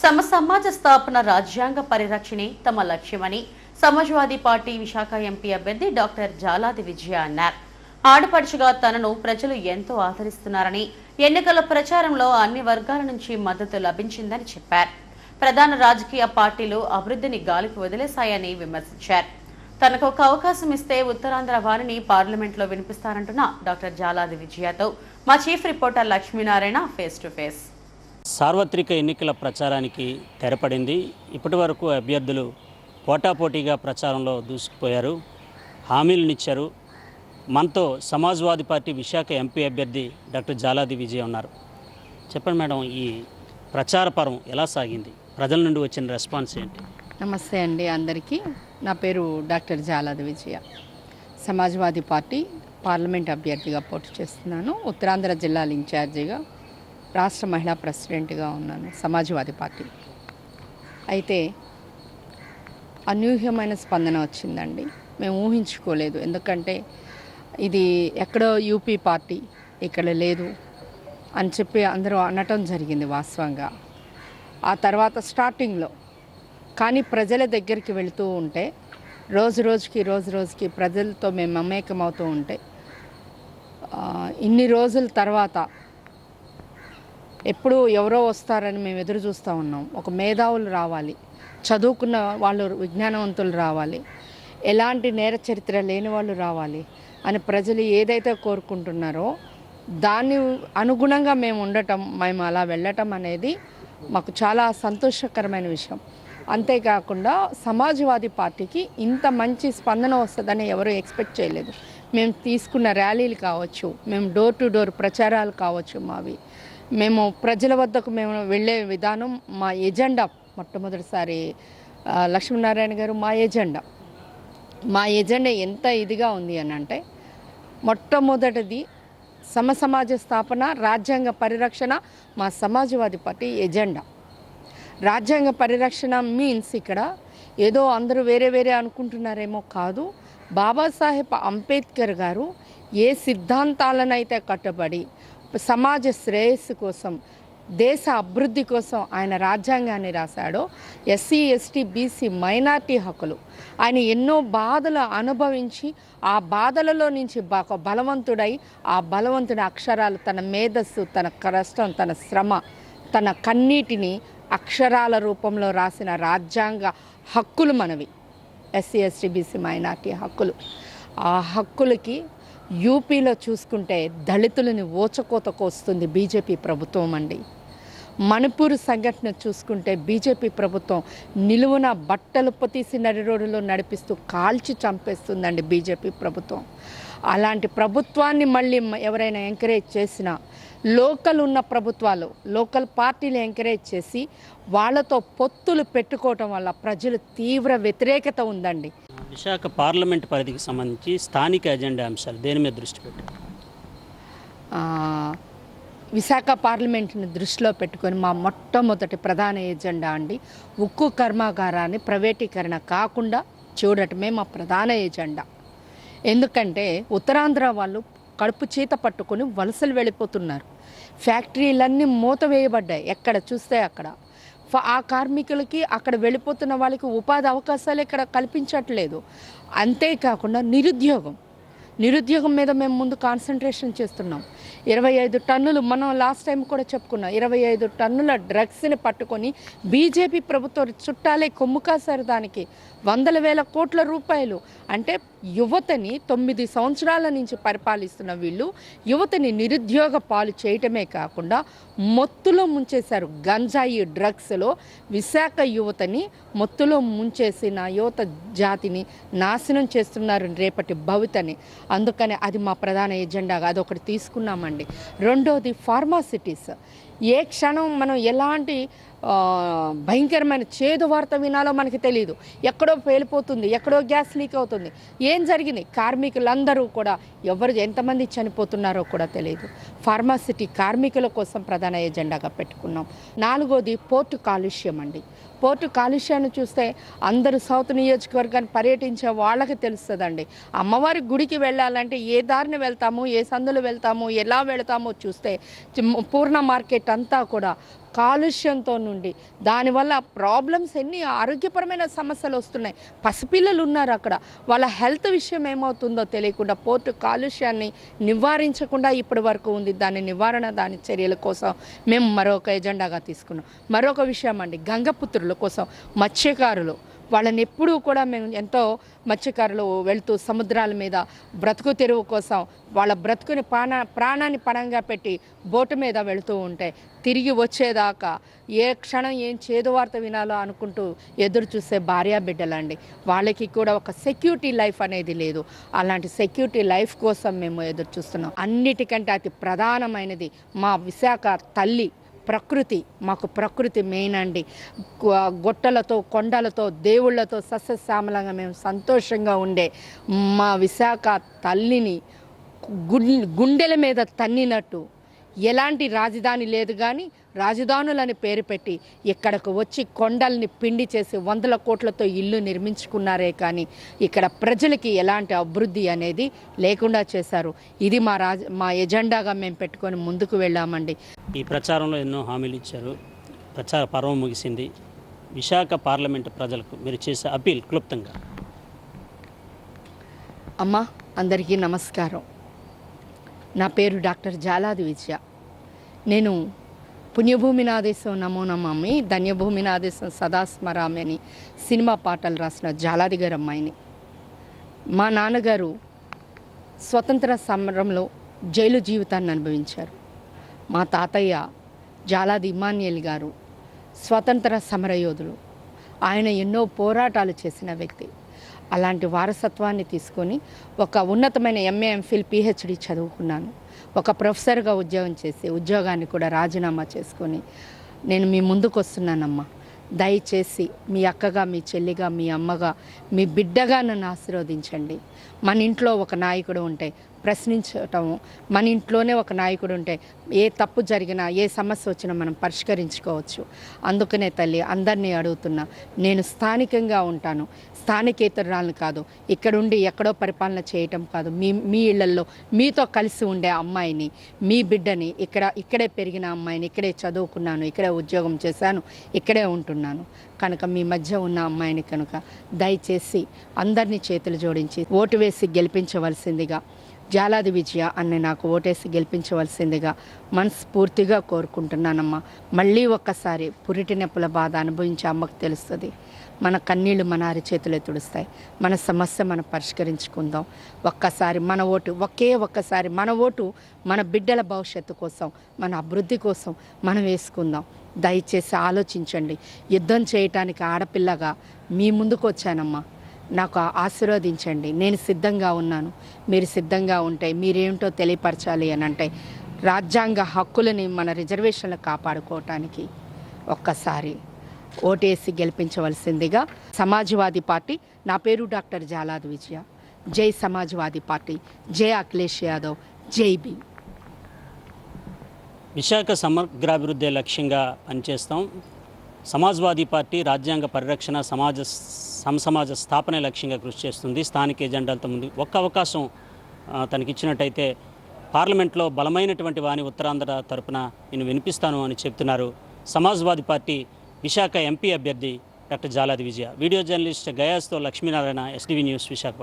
సమ సమాజ స్థాపన రాజ్యాంగ పరిరక్షణే తమ లక్ష్యమని సమాజ్వాదీ పార్టీ విశాఖ ఎంపీ అభ్యర్థి డాక్టర్ జాలాది విజయ అన్నారు. ఆడపడుచుగా తనను ప్రజలు ఎంతో ఆదరిస్తున్నారని ఎన్నికల ప్రచారంలో అన్ని వర్గాల నుంచి మద్దతు లభించిందని చెప్పారు. ప్రధాన రాజకీయ పార్టీలు అభివృద్ధిని గాలికి వదిలేశాయని విమర్శించారు. తనకు ఒక అవకాశం ఇస్తే ఉత్తరాంధ్ర వారిని పార్లమెంట్లో వినిపిస్తారంటున్న డాక్టర్ జాలాది విజయతో మా chief reporter Lakshminarayana face to face. సార్వత్రిక ఎన్నికల ప్రచారానికి తెరపడింది. ఇప్పటి వరకు అభ్యర్థులు పోటాపోటీగా ప్రచారంలో దూసుకుపోయారు. హామీలనిచ్చారు మనతో సమాజ్వాదీ పార్టీ విశాఖ ఎంపీ అభ్యర్థి డాక్టర్ జాలాది విజయ్ ఉన్నారు. చెప్పండి మేడం ఈ ప్రచార పర్వం ఎలా సాగింది? ప్రజల నుండి వచ్చిన రెస్పాన్స్ ఏంటి? నమస్తే అండి అందరికీ. నా పేరు doctor Jaladi Vijaya. Samajwadi party parliament అభ్యర్థిగా పోటీ చేస్తున్నాను. ఉత్తరాంధ్ర జిల్లాల ఇన్ఛార్జిగా రాష్ట్ర మహిళా ప్రెసిడెంట్గా ఉన్నాను సమాజ్వాదీ పార్టీ. అయితే అనూహ్యమైన స్పందన వచ్చిందండి. మేము ఊహించుకోలేదు. ఎందుకంటే ఇది ఎక్కడో యూపీ పార్టీ ఇక్కడ లేదు అని చెప్పి అందరూ అనటం జరిగింది వాస్తవంగా. ఆ తర్వాత స్టార్టింగ్లో కానీ ప్రజల దగ్గరికి వెళుతూ ఉంటే రోజు రోజుకి రోజు రోజుకి ప్రజలతో మేము మమేకమవుతూ ఉంటే ఇన్ని రోజుల తర్వాత ఎప్పుడు ఎవరో వస్తారని మేము ఎదురు చూస్తూ ఉన్నాం. ఒక మేధావులు రావాలి. చదువుకున్న వాళ్ళు విజ్ఞానవంతులు రావాలి. ఎలాంటి నేర చరిత్ర లేని వాళ్ళు రావాలి అని ప్రజలు ఏదైతే కోరుకుంటున్నారో దాన్ని అనుగుణంగా మేము ఉండటం మేము అలా వెళ్ళటం అనేది మాకు చాలా సంతోషకరమైన విషయం. అంతేకాకుండా సమాజ్వాదీ పార్టీకి ఇంత మంచి స్పందన వస్తుందని ఎవరు ఎక్స్పెక్ట్ చేయలేదు. మేము తీసుకున్న ర్యాలీలు కావచ్చు మేము డోర్ టు డోర్ ప్రచారాలు కావచ్చు మావి. మేము ప్రజల వద్దకు మేము వెళ్ళే విధానం మా ఎజెండా మొట్టమొదటిసారి లక్ష్మీనారాయణ గారు మా ఎజెండా. మా ఎజెండా ఎంత ఇదిగా ఉంది అని అంటే మొట్టమొదటిది సమసమాజ స్థాపన రాజ్యాంగ పరిరక్షణ మా సమాజవాది పార్టీ ఎజెండా. రాజ్యాంగ పరిరక్షణ మీన్స్ ఇక్కడ ఏదో అందరూ వేరే వేరే అనుకుంటున్నారేమో కాదు బాబాసాహెబ్ అంబేద్కర్ గారు ఏ సిద్ధాంతాలనైతే కట్టుబడి సమాజ శ్రేయస్సు కోసం దేశ అభివృద్ధి కోసం ఆయన రాజ్యాంగాన్ని రాశాడో. ఎస్సీ ఎస్టీ బీసీ మైనార్టీ హక్కులు. ఆయన ఎన్నో బాధలు అనుభవించి ఆ బాధలలో నుంచి బాగా బలవంతుడై ఆ బలవంతుడి అక్షరాలు తన మేధస్సు తన కష్టం తన శ్రమ తన కన్నీటిని అక్షరాల రూపంలో రాసిన రాజ్యాంగ హక్కులు మనవి. ఎస్సీ ఎస్టీ బీసీ మైనార్టీ హక్కులు. ఆ హక్కులకి యూపీలో చూసుకుంటే దళితులని ఓచకోతకు వస్తుంది బీజేపీ ప్రభుత్వం అండి. మణిపూర్ సంఘటన చూసుకుంటే బీజేపీ ప్రభుత్వం నిలువున బట్టలు పొతీసి నడి రోడ్డులో నడిపిస్తూ కాల్చి చంపేస్తుందండి బీజేపీ ప్రభుత్వం. అలాంటి ప్రభుత్వాన్ని మళ్ళీ ఎవరైనా ఎంకరేజ్ చేసినా లోకల్ ఉన్న ప్రభుత్వాలు లోకల్ పార్టీలు ఎంకరేజ్ చేసి వాళ్ళతో పొత్తులు పెట్టుకోవటం వల్ల ప్రజలు తీవ్ర వ్యతిరేకత ఉందండి. విశాఖ పార్లమెంట్ పరిధికి సంబంధించి స్థానిక ఎజెండా అంశాలు దేని మీద దృష్టి పెట్టారు విశాఖ పార్లమెంట్ని దృష్టిలో పెట్టుకొని మా మొట్టమొదటి ప్రధాన ఎజెండా అండి ఉక్కు కర్మాగారాన్ని ప్రైవేటీకరణ కాకుండా చూడటమే మా ప్రధాన ఎజెండా. ఎందుకంటే ఉత్తరాంధ్ర వాళ్ళు కడుపు చీత పట్టుకొని వలసలు వెళ్ళిపోతున్నారు. ఫ్యాక్టరీలన్నీ మూత వేయబడ్డాయి. ఎక్కడ చూస్తే అక్కడ. ఆ కార్మికులకి అక్కడ వెళ్ళిపోతున్న వాళ్ళకి ఉపాధి అవకాశాలు ఇక్కడ కల్పించట్లేదు. అంతేకాకుండా నిరుద్యోగం. నిరుద్యోగం మీద మేము ముందు కాన్సన్ట్రేషన్ చేస్తున్నాం. ఇరవై ఐదు టన్నులు మనం లాస్ట్ టైం కూడా చెప్పుకున్నాం. ఇరవై ఐదు టన్నుల డ్రగ్స్ని పట్టుకొని బీజేపీ ప్రభుత్వం చుట్టాలే కొమ్ము కాశారు దానికి. వందల వేల కోట్ల రూపాయలు. అంటే యువతని తొమ్మిది సంవత్సరాల నుంచి పరిపాలిస్తున్న వీళ్ళు యువతని నిరుద్యోగ పాలు చేయటమే కాకుండా మొత్తులో ముంచేశారు. గంజాయి డ్రగ్స్లో విశాఖ యువతని మొత్తులో ముంచేసిన యువత జాతిని నాశనం చేస్తున్నారు రేపటి భవితని. అందుకని అది మా ప్రధాన ఎజెండాగా అదొకటి తీసుకున్నామండి. రెండోది ఫార్మాసిటీస్ ఏ క్షణం మనం ఎలాంటి భయంకరమైన చేదు వార్త వినాలో మనకి తెలియదు ఎక్కడో పేలిపోతుంది ఎక్కడో గ్యాస్ లీక్ అవుతుంది. ఏం జరిగింది? కార్మికులందరూ కూడా ఎవరు ఎంతమంది చనిపోతున్నారో కూడా తెలియదు ఫార్మాసిటీ కార్మికుల కోసం ప్రధాన ఎజెండాగా పెట్టుకున్నాం. నాలుగోది పోర్టు కాలుష్యం అండి. పోర్టు కాలుష్యాన్ని చూస్తే అందరూ సౌత్ నియోజకవర్గాన్ని పర్యటించే వాళ్ళకి తెలుస్తుందండి. అమ్మవారి గుడికి వెళ్ళాలంటే ఏ దారిని వెళ్తాము ఏ సందులు వెళ్తాము ఎలా వెళ్తామో చూస్తే పూర్ణ మార్కెట్ అంతా కూడా కాలుష్యంతో నుండి. దానివల్ల ప్రాబ్లమ్స్ ఎన్ని? ఆరోగ్యపరమైన సమస్యలు వస్తున్నాయి. పసిపిల్లలు ఉన్నారు అక్కడ. వాళ్ళ హెల్త్ విషయం ఏమవుతుందో తెలియకుండా పోర్టు కాలుష్యాన్ని నివారించకుండా ఇప్పటి వరకు ఉంది. దాని నివారణ దాని చర్యల కోసం మేము మరొక ఎజెండాగా తీసుకున్నాం. మరొక విషయం అండి. గంగపుత్రుల కోసం మత్స్యకారులు. వాళ్ళని ఎప్పుడూ కూడా మేము ఎంతో మత్స్యకారులు వెళ్తూ సముద్రాల మీద బ్రతుకు తెరువు కోసం వాళ్ళ బ్రతుకుని ప్రాణ ప్రాణాన్ని పణంగా పెట్టి బోటు మీద వెళుతూ ఉంటే తిరిగి వచ్చేదాకా ఏ క్షణం ఏం చేదు వార్త వినాలో అనుకుంటూ ఎదురు చూసే భార్యా బిడ్డలండి. వాళ్ళకి కూడా ఒక సెక్యూరిటీ లైఫ్ అనేది లేదు. అలాంటి సెక్యూరిటీ లైఫ్ కోసం మేము ఎదురు చూస్తున్నాం. అన్నిటికంటే అతి ప్రధానమైనది మా విశాఖ తల్లి ప్రకృతి మాకు ప్రకృతి మెయిన్ అండి. గొట్టలతో కొండలతో దేవుళ్ళతో సస్యశ్యామలంగా మేము సంతోషంగా ఉండే మా విశాఖ తల్లిని గుండెల మీద తన్నినట్టు ఎలాంటి రాజధాని లేదు కానీ రాజధానులని పేరు పెట్టి ఇక్కడకు వచ్చి కొండల్ని పిండి చేసి వందల కోట్లతో ఇల్లు నిర్మించుకున్నారే కానీ ఇక్కడ ప్రజలకి ఎలాంటి అభివృద్ధి అనేది లేకుండా చేశారు. ఇది మా రాజ మా ఎజెండాగా మేము పెట్టుకొని ముందుకు వెళ్ళామండి. ఈ ప్రచారంలో ఎన్నో హామీలు ఇచ్చారు. ప్రచార పర్వం ముగిసింది. విశాఖ పార్లమెంటు ప్రజలకు మీరు చేసే అపీల్ క్లుప్తంగా. అమ్మ అందరికీ నమస్కారం. నా పేరు డాక్టర్ జాలాది విజయ నేను పుణ్యభూమి నాదేశం నమో నమామి ధన్యభూమి నాదేశం సదాస్మరామి అని సినిమా పాటలు రాసిన జాలాది గారు అమ్మాయిని. మా నాన్నగారు స్వతంత్ర సమరంలో జైలు జీవితాన్ని అనుభవించారు. మా తాతయ్య జాలాది ఇమాన్యుయల్ గారు స్వతంత్ర సమరయోధులు. ఆయన ఎన్నో పోరాటాలు చేసిన వ్యక్తి. అలాంటి వారసత్వాన్ని తీసుకొని ఒక ఉన్నతమైన ఎంఏ ఎంఫిల్ పిహెచ్డి చదువుకున్నాను. ఒక ప్రొఫెసర్గా ఉద్యోగం చేసి ఉద్యోగాన్ని కూడా రాజీనామా చేసుకొని నేను మీ ముందుకు వస్తున్నానమ్మా. దయచేసి మీ అక్కగా మీ చెల్లిగా మీ అమ్మగా మీ బిడ్డగా నన్ను ఆశీర్వదించండి. మన ఇంట్లో ఒక నాయకుడు ఉంటే ప్రశ్నించటము మన ఇంట్లోనే ఒక నాయకుడు ఉంటే ఏ తప్పు జరిగినా ఏ సమస్య వచ్చినా మనం పరిష్కరించుకోవచ్చు. అందుకనే తల్లి అందరినీ అడుగుతున్నా నేను స్థానికంగా ఉంటాను. స్థానికేతరాలను కాదు ఇక్కడుండి ఎక్కడో పరిపాలన చేయటం కాదు. మీ మీ ఇళ్ళలో మీతో కలిసి ఉండే అమ్మాయిని మీ బిడ్డని ఇక్కడ ఇక్కడే పెరిగిన అమ్మాయిని ఇక్కడే చదువుకున్నాను ఇక్కడే ఉద్యోగం చేశాను ఇక్కడే ఉంటున్నాను. కనుక మీ మధ్య ఉన్న అమ్మాయిని కనుక దయచేసి అందరినీ చేతులు జోడించి ఓటు వేసి గెలిపించవలసిందిగా జాలాది విజయ అన్ని నాకు ఓటేసి గెలిపించవలసిందిగా మనస్ఫూర్తిగా కోరుకుంటున్నానమ్మా. మళ్ళీ ఒక్కసారి పురిటి నొప్పుల బాధ అనుభవించే అమ్మకు తెలుస్తుంది. మన కన్నీళ్ళు మన అరిచేతులే తుడుస్తాయి. మన సమస్య మనం పరిష్కరించుకుందాం. ఒక్కసారి మన ఓటు ఒకే ఒక్కసారి మన ఓటు మన బిడ్డల భవిష్యత్తు కోసం మన అభివృద్ధి కోసం మనం వేసుకుందాం. దయచేసి ఆలోచించండి. యుద్ధం చేయటానికి ఆడపిల్లగా మీ ముందుకు వచ్చానమ్మా. నాకు ఆశీర్వదించండి. నేను సిద్ధంగా ఉన్నాను. మీరు సిద్ధంగా ఉంటే మీరేమిటో తెలియపరచాలి అని అంటే రాజ్యాంగ హక్కులని మన రిజర్వేషన్లు కాపాడుకోవటానికి ఒక్కసారి ఓటేసి గెలిపించవలసిందిగా సమాజ్వాదీ పార్టీ నా పేరు డాక్టర్ జాలాద్ విజయ. జై సమాజ్వాదీ పార్టీ. జై అఖిలేష్ యాదవ్. జై బి విశాఖ సమగ్రాభివృద్ధి లక్ష్యంగా పనిచేస్తాం. సమాజ్వాదీ పార్టీ రాజ్యాంగ పరిరక్షణ సమాజ సమసమాజ స్థాపన లక్ష్యంగా కృషి చేస్తుంది. స్థానిక ఎజెండాలతో ముందు ఒక్క అవకాశం తనకిచ్చినట్టయితే పార్లమెంట్లో బలమైనటువంటి వాని ఉత్తరాంధ్ర తరపున నేను వినిపిస్తాను అని చెప్తున్నారు సమాజ్వాదీ పార్టీ విశాఖ ఎంపీ అభ్యర్థి doctor Jaladi Vijaya. Video journalist గయాస్తో Lakshminarayana STV news Visakhapatnam.